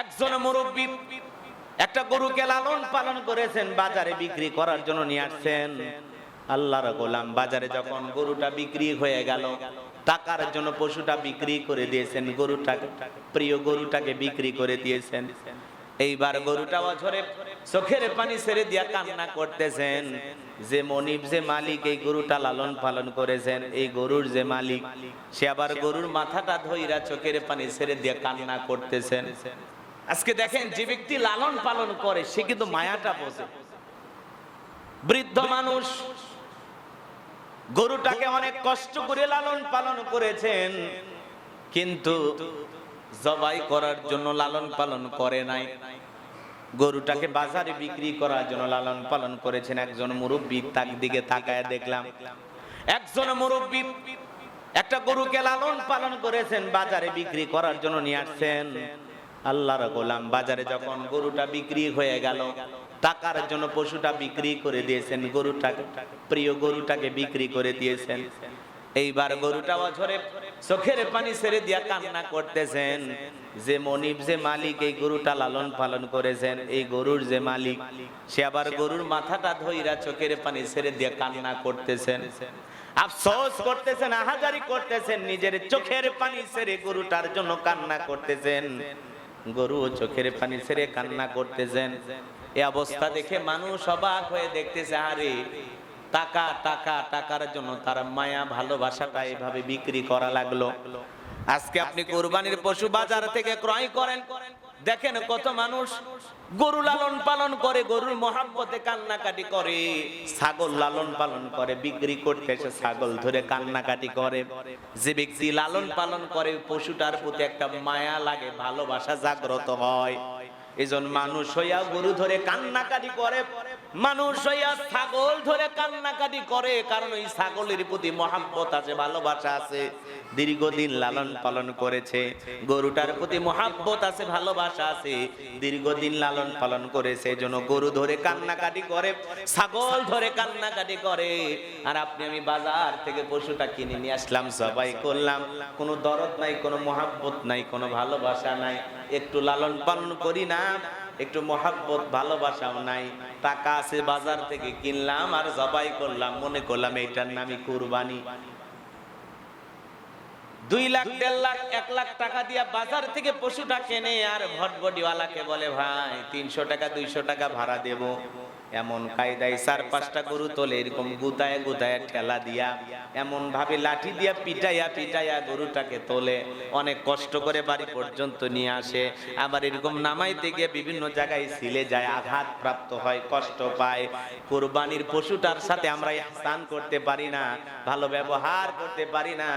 একজন মুরব্বী একটা গরুকে লালন পালন করেছেন, বাজারে বিক্রি করার জন্য নিয়ে আসছেন। আল্লাহর গোলাম বাজারে যখন গরুটা বিক্রি হয়ে গেল, টাকার জন্য পশুটা বিক্রি করে দিয়েছেন গরুটাকে প্রিয় গরুটাকে বিক্রি করে দিয়েছেন। এইবার গরুটা বছরে চোখের পানি ছেড়ে দিয়া কান্না করতেছেন। যে মনিব, যে মালিক এই গরুটা লালন পালন করেছেন, এই গরুর যে মালিক, সে আবার গরুর মাথাটা ধইরা চোখের পানি ছেড়ে দিয়ে কান্না করতেছেন। আজকে দেখেন যে ব্যক্তি লালন পালন করে, সে কিন্তু মায়াটা বোঝে। বৃদ্ধ মানুষ গরুটাকে অনেক কষ্ট করে লালন পালন করেছেন, কিন্তু জবাই করার জন্য লালন পালন করে নাই। গরুটাকে বাজারে বিক্রি করার জন্য লালন পালন করেছেন। একজন মুরব্বী তার দিকে তাকায় দেখলাম। একজন মুরব্বী একটা গরুকে লালন পালন করেছেন, বাজারে বিক্রি করার জন্য নিয়ে আসছেন। আল্লাহর গোলাম বাজারে যখন গরুটা বিক্রি হয়ে গেল, টাকার জন্য পশুটা বিক্রি করে দিয়েছেন গরুটাকে প্রিয় গরুটাকে বিক্রি করে দিয়েছেন। এইবার গরুটা বছরে চোখের পানি ছেড়ে দিয়া কান্না করতেছেন। যে মনিব, যে মালিক এই গরুটা লালন পালন করেছেন, এই গরুর যে মালিক, সে আবার গরুর মাথাটা ধইরা চোখের পানি ছেড়ে দিয়া কান্না করতেছেন। আফসোস করতেছেন, আহাজারি করতেছেন, নিজের চোখের পানি ছেড়ে গরুটার জন্য কান্না করতেছেন। গরু চোখের পানি ছেড়ে কান্না করতেছেন। এ অবস্থা দেখে মানুষ অবাক হয়ে দেখতেছে আরে টাকা টাকা টাকার জন্য তার মায়া ভালোবাসাটা এভাবে বিক্রি করা লাগল। আজকে আপনি কোরবানির পশু বাজার থেকে ক্রয় করেন। দেখেন কত মানুষ গরু লালন পালন করে, গরুর মহাব্বতে কান্নাকাটি করে। ছাগল লালন পালন করে, বিক্রি করতে এসে ছাগল ধরে কান্নাকাটি করে। যে ব্যক্তি লালন পালন করে, পশুটার প্রতি একটা মায়া লাগে, ভালোবাসা জাগ্রত হয়। এজন মানুষ হইয়া গরু ধরে কান্নাকাটি করে। মানুষ হইয়া ছাগল ধরে কান্নাকাটি করে, কারণ ওই ছাগলের প্রতি মহাব্বত আছে, ভালোবাসা আছে। দীর্ঘদিন লালন পালন করেছে, গরুটার প্রতি মহাব্বত আছে, ভালোবাসা আছে। দীর্ঘদিন লালন পালন করেছে এজন্য গরু ধরে কান্নাকাটি করে, ছাগল ধরে কান্নাকাটি করে। আর আপনি, আমি বাজার থেকে পশুটা কিনে নিয়ে আসলাম, সবাই করলাম। কোনো দরদ নাই, কোনো মহাব্বত নাই, কোনো ভালোবাসা নাই। একটু লালন পালন করি না একটু মহাব্বত, ভালোবাসাও নাই। টাকা আছে বাজার থেকে কিনলাম আর জবাই করলাম, মনে করলাম এইটার নামই কুরবানি। দুই লাখ, দেড় লাখ, এক লাখ টাকা দিয়ে বাজার থেকে পশুটা কেনে আর ভটবডিওয়ালাকে বলে, ভাই, তিনশো টাকা, দুইশো টাকা ভাড়া দেব। এমন কায়দায় চার পাঁচটা গরু তোলে, এরকম গুতায় গুতায় ঠেলা দিয়া, এমন ভাবে লাঠি দিয়া পিটাইয়া পিটাইয়া গরুটাকে তোলে। অনেক কষ্ট করে বাড়ি পর্যন্ত নিয়ে আসে। আবার এরকম নামাইতে গিয়ে বিভিন্ন জায়গায় ছিলে যায়, আঘাত প্রাপ্ত হয়, কষ্ট পায়। কোরবানির পশুটার সাথে আমরা স্নান করতে পারি না, ভালো ব্যবহার করতে পারি না।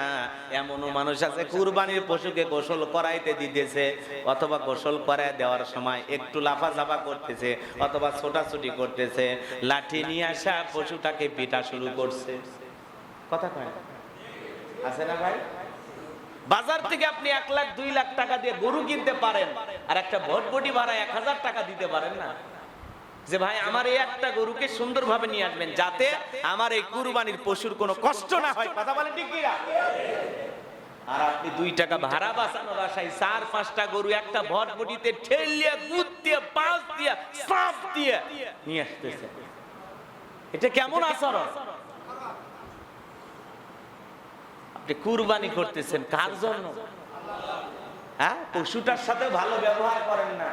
এমনও মানুষ আছে, কোরবানির পশুকে গোসল করাইতে দিতেছে, অথবা গোসল করায় দেওয়ার সময় একটু লাফাঝাফা করতেছে, অথবা ছোটাছুটি করতেছে লাঠি নিয়ে আসা পশুটাকে পিটা শুরু করছে। কথা কয় আছে না ভাই? বাজার থেকে আপনি এক লাখ, দুই লাখ টাকা দিয়ে গরু কিনতে পারেন আর একটা ভটভটি ভাড়া এক হাজার টাকা দিতে পারেন না? যে ভাই, আমার এই একটা গরুকে সুন্দরভাবে নিয়ে আসবেন যাতে আমার এই কুরবানির পশুর কোনো কষ্ট না হয়। কথা বলেন ঠিক কিনা? আর আপনি দুই টাকা ভাড়া বাঁচানোর আশায় চার পাঁচটা গরু একটা ভটভটিতে ঠেলিয়ে গুদ দিয়ে পাঁচ দিয়ে সাপ দিয়ে নিয়ে আসতেছে। এটা কেমন আচরণ? আপনি কুরবানি করতেছেন কার জন্য? হ্যাঁ পশুটার সাথে ভালো ব্যবহার করেন না।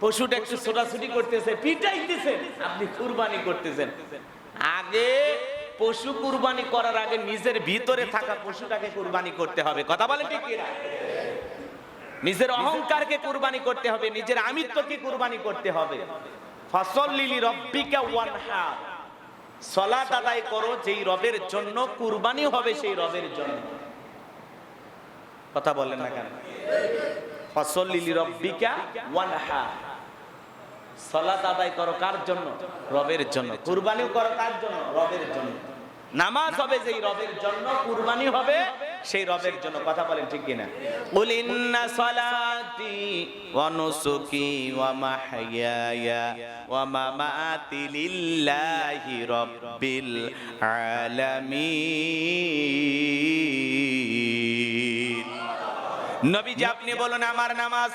পশুটা একটু ছোটাছুটি করতেছে পিটাইতেছে আপনি কুরবানি করতেছেন। আগে পশু কুরবানি করার আগে নিজের ভিতরে থাকা পশুটাকে কুরবানি করতে হবে। কথা বলে ঠিক? নিজের অহংকারকে কুরবানি করতে হবে, নিজের আমিত্বকে কুরবানি করতে হবে। ফসল লিলি রব্বিকা ওয়ানহার সলাত আদায় করো যেই রবের জন্য, কুরবানি হবে সেই রবের জন্য। কথা বলেন না কেন? ফসল লিলি রব্বিকা ওয়ানহার সলাত আদায় করো কার জন্য? রবের জন্য। কুরবানিও করো কার জন্য? রবের জন্য। নামাজ হবে যেই রবের জন্য, কুরবানি হবে, সেই রবের জন্য। কথা বলেন ঠিক কিনা? কুল ইন্না সালাতি ওয়া নুসুকি ওয়া মাহইয়ায়া ওয়া মামাতি লিল্লাহি রাব্বিল আলামিন। নবীজি, আপনি বলুন আমার নামাজ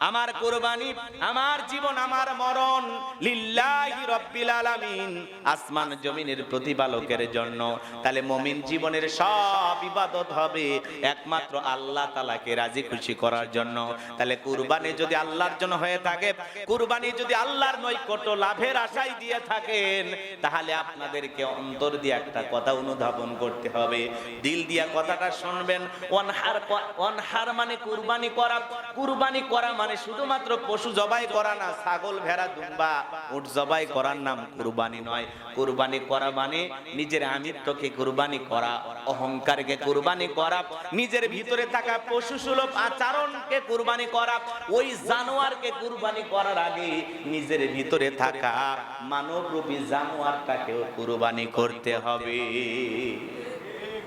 আমার কোরবানি, আমার জীবন, আমার মরণ লিল্লাহি রব্বিল আলামিন আসমান জমিনের প্রতিপালকের জন্য। তাহলে মমিন জীবনের সব ইবাদত হবে একমাত্র আল্লাহ তালাকে রাজি খুশি করার জন্য। তাহলে কুরবানি যদি আল্লাহর জন্য হয়ে থাকে, কুরবানি যদি আল্লাহর নৈকট্য লাভের আশাই দিয়ে থাকেন, তাহলে আপনাদেরকে অন্তর দিয়ে একটা কথা অনুধাবন করতে হবে। দিল দিয়া কথাটা শুনবেন, অনহার অনহার মানে কুরবানি করা কুরবানি করা মানে শুধুমাত্র পশু জবাই করা না, ছাগল, ভেড়া, দুম্বা, উট জবাই করার নাম কুরবানি নয়। কুরবানি করা মানে নিজের আমিত্বকে কুরবানি করা, অহংকারকে কুরবানি করা, নিজের ভিতরে থাকা পশু সুলভ আচরণকে কুরবানি করা, ওই জানোয়ারকে কুরবানি করার আগে নিজের ভিতরে থাকা মানবরূপী জানোয়ারটাকেও কুরবানি করতে হবে।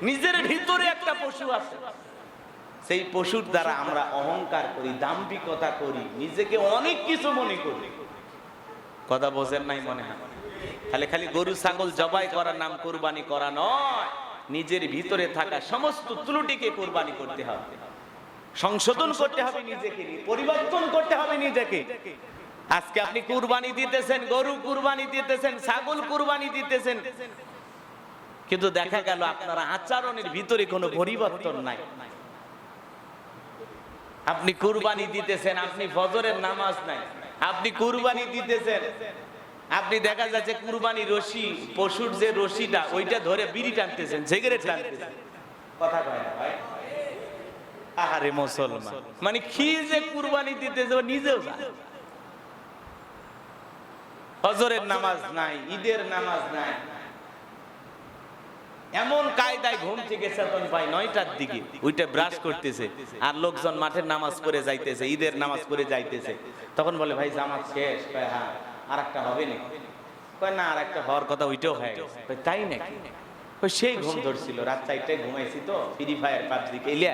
নিজের ভিতরে একটা পশু আছে সেই পশুর দ্বারা আমরা অহংকার করি, দাম্ভিকতা করি, নিজেকে অনেক কিছু মনে করি। কথা বোঝেন নাই মনে হয়? খালি খালি গরু, ছাগল জবাই করার নাম কুরবানি করা নয়। নিজের ভিতরে থাকা সমস্ত ত্রুটিকে কুরবানি করতে হবে। সংশোধন করতে হবে নিজেকে পরিবর্তন করতে হবে নিজেকে। আজকে আপনি কুরবানি দিতেছেন, গরু কুরবানি দিতেছেন, ছাগল কুরবানি দিতেছেন। কিন্তু দেখা গেল আপনার আচরণের ভিতরে কোনো পরিবর্তন নাই। আপনি কুরবানি দিতেছেন, আপনি ফজরের নামাজ নাই। আপনি কুরবানি দিতেছেন। আপনি দেখা যাচ্ছে কুরবানি রশি, পশুর যে রশিটা, ওইটা ধরে বিড়ি টানতেছেন, সিগারেট টানতেছেন। কথা কয় ভাই? আহারে মুসলমান। মানে কি যে কুরবানি দিতেছে নিজেও জানে হজরের নামাজ নাই, ঈদের নামাজ নাই। এমন কায়দায় ঘুম থেকে চেতন পাই নয়টার দিকে ওইটা ব্রাশ করতেছে আর লোকজন মাঠের নামাজ পড়ে যাইতেছে, ঈদের নামাজ পড়ে যাইতেছে। তখন বলে, ভাই, জামাত শেষ? হ্যাঁ। আর একটা হবে না কয়, না আর একটা হওয়ার কথা ওইটাও হয়ে। তাই নাকি? সেই ঘুম ধরছিল। রাত চারটায় ঘুমাইছি তো ফ্রি ফায়ার পাবজি খেলিয়া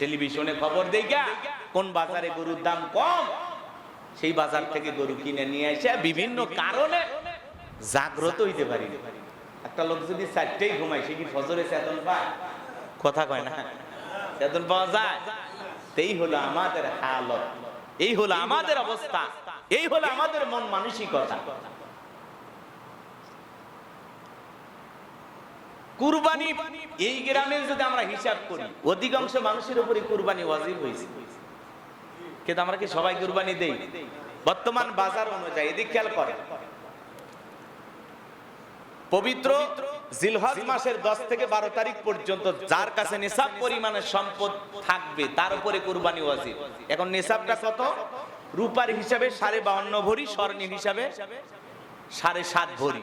টেলিভিশনে খবর দেই কোন বাজারে গরুর দাম কম। সেই বাজার থেকে গরু কিনে নিয়ে এসে বিভিন্ন কারণে জাগ্রত হইতে পারি। একটা লোক যদি চারটেই ঘুমায় সে কি ফজরে চেতন পায়? কথা কয় না। চেতন পাওয়া যায়? এই হলো আমাদের হালত। এই হলো আমাদের অবস্থা। এই হলো আমাদের মন মানসিকতা। কুরবানি এই গ্রামে যদি আমরা হিসাব করি অধিকাংশ মানুষের উপরে কুরবানি ওয়াজিব হয়েছে। কিন্তু আমরা কি সবাই কুরবানি দেই? বর্তমান বাজার অনুযায়ী এদিক খেয়াল করে পবিত্র জিলহজ মাসের দশ থেকে বারো তারিখ পর্যন্ত যার কাছে নিসাব পরিমাণের সম্পদ থাকবে, তার উপরে কোরবানি ওয়াজিব। এখন নিসাবটা কত? রূপার হিসাবে সাড়ে বাউন্ন ভরি, স্বর্ণের হিসাবে সাড়ে সাত ভরি।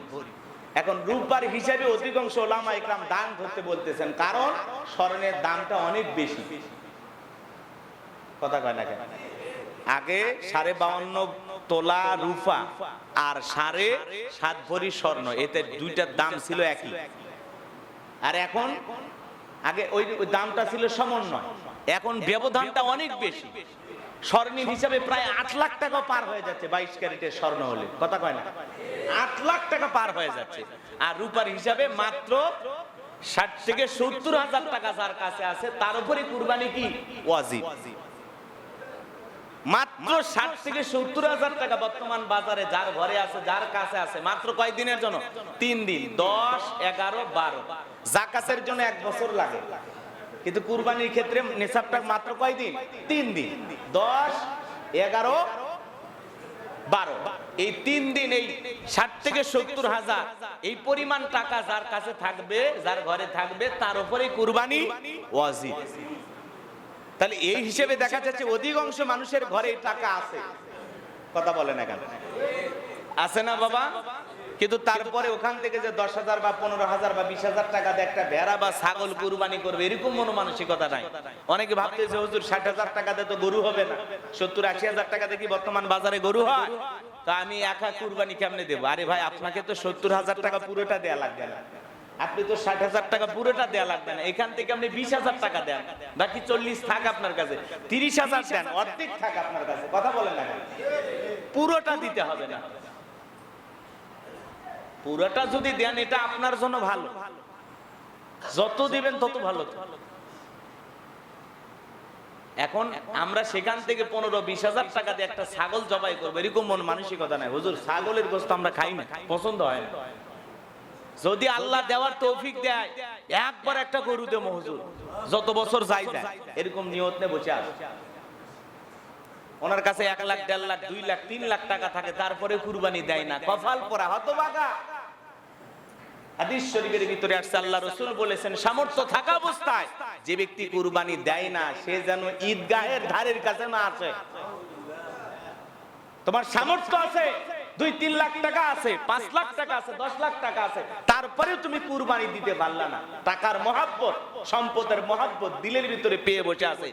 এখন রূপার হিসাবে অধিকাংশ ওলামা ইকরাম দান ধরতে বলতেছেন, কারণ স্বর্ণের দামটা অনেক বেশি। কথা কয় না কেন? আগে সাড়ে বাউন্ন তোলা রূপা আর সাড়ে সাত ভরি স্বর্ণ। এতে দুইটার দাম ছিল একই। আর এখন? আগে ওই ওই দামটা ছিল সমন্বয়। এখন ব্যবধানটা অনেক বেশি। স্বর্ণের হিসাবে প্রায় আট লাখ টাকা পার হয়ে যাচ্ছে বাইশ ক্যারেটের স্বর্ণ হলে। কথা কয় না? আট লাখ টাকা পার হয়ে যাচ্ছে। আর রূপার হিসাবে মাত্র ষাট থেকে সত্তর হাজার টাকা যার কাছে আছে, তার উপরে কুরবানি কি? ওয়াজিব। মাত্র ষাট থেকে সত্তর হাজার টাকা বর্তমান বাজারে যার ঘরে আছে, যার কাছে আছে, মাত্র কয় দিনের জন্য? তিন দিন, দশ, এগারো, বারো। জাকাতের জন্য এক বছর লাগে। কিন্তু কুরবানির ক্ষেত্রে নেশাবটা মাত্র কয় তিন দিন। দশ, এগারো, বারো। এই তিন দিন, এই ষাট থেকে সত্তর হাজার, এই পরিমাণ টাকা যার কাছে থাকবে, যার ঘরে থাকবে, তার উপরে কুরবানি ওয়াজিব। তাহলে এই হিসেবে দেখা যাচ্ছে অধিকাংশ মানুষের ঘরে টাকা আছে। কথা বলে না কেন? আছে না বাবা? কিন্তু তারপরে ওখান থেকে যে দশ হাজার বা পনেরো হাজার বা বিশ হাজার টাকা দিয়ে একটা ভেড়া বা ছাগল কুরবানি করবে, এরকম মনো মানসিকতা নাই। অনেকে ভাবতে যে হুজুর ষাট হাজার টাকা দিয়ে তো গরু হবে না, সত্তর আশি হাজার টাকা দেখি বর্তমান বাজারে গরু হয়? তা আমি একা কুরবানি কেমনে দেবো? আরে ভাই, আপনাকে তো সত্তর হাজার টাকা পুরোটা দেয়া লাগবে না। আপনি তো ষাট হাজার টাকা পুরোটা দেয়া লাগবে না। এখান থেকে আপনি বিশ হাজার টাকা দেন। বাকি চল্লিশ থাক আপনার কাছে। তিরিশ হাজার দেন, অর্ধেক থাক আপনার কাছে। কথা বলেন না পুরোটা দিতে হবে না। পুরোটা যদি দেন, এটা আপনার জন্য ভালো। যত দিবেন তত ভালো এখন আমরা সেখান থেকে পনেরো বিশ হাজার টাকা দিয়ে একটা ছাগল জবাই করব। এরকম মন মানসিকতা নাই। হুজুর, ছাগলের গোস্ত আমরা খাই না। পছন্দ হয় না। যদি আল্লাহ দেওয়ার তৌফিক দেয়, একবার একটা গরু দেবো হুজুর। যত বছর যাই যায়, এরকম নিয়ত নিয়ে বসে আছে। ওনার কাছে এক লাখ, দেড় লাখ, দুই লাখ, তিন লাখ টাকা থাকে, তারপরে কুরবানি দেয় না। কফাল পরা, হতবাগা। হাদিস শরীফের ভিতরে আসছে, আল্লাহ রসুল বলেছেন, সামর্থ্য থাকা অবস্থায় যে ব্যক্তি কুরবানি দেয় না, সে যেন ঈদগাহের ধারের কাছে না আসে। তোমার সামর্থ্য আছে? দুই তিন লাখ টাকা আছে, পাঁচ লাখ টাকা আছে, দশ লাখ টাকা আছে। তারপরেও তুমি কুরবানি দিতে পারলা না। টাকার মহাব্বত, সম্পদের মহাব্বত দিলের ভিতরে পেয়ে বসে আছে।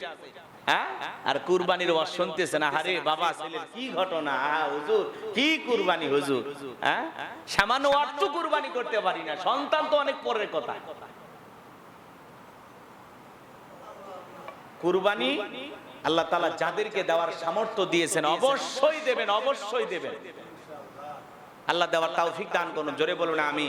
হ্যাঁ? আর কুরবানির ওয়াজ শুনতেছে না বাবা, ছেলের কি ঘটনা? হুজুর, কি কুরবানি, হুজুর? হ্যাঁ? সামান্য অর্থ কুরবানি করতে পারি না। সন্তান তো অনেক পরের কথা। কুরবানি আল্লাহ তালা যাদেরকে দেওয়ার সামর্থ্য দিয়েছেন, অবশ্যই দেবেন অবশ্যই দেবেন। আল্লাহ দেওয়ার তাও দান করুন। জোরে বলুন আমি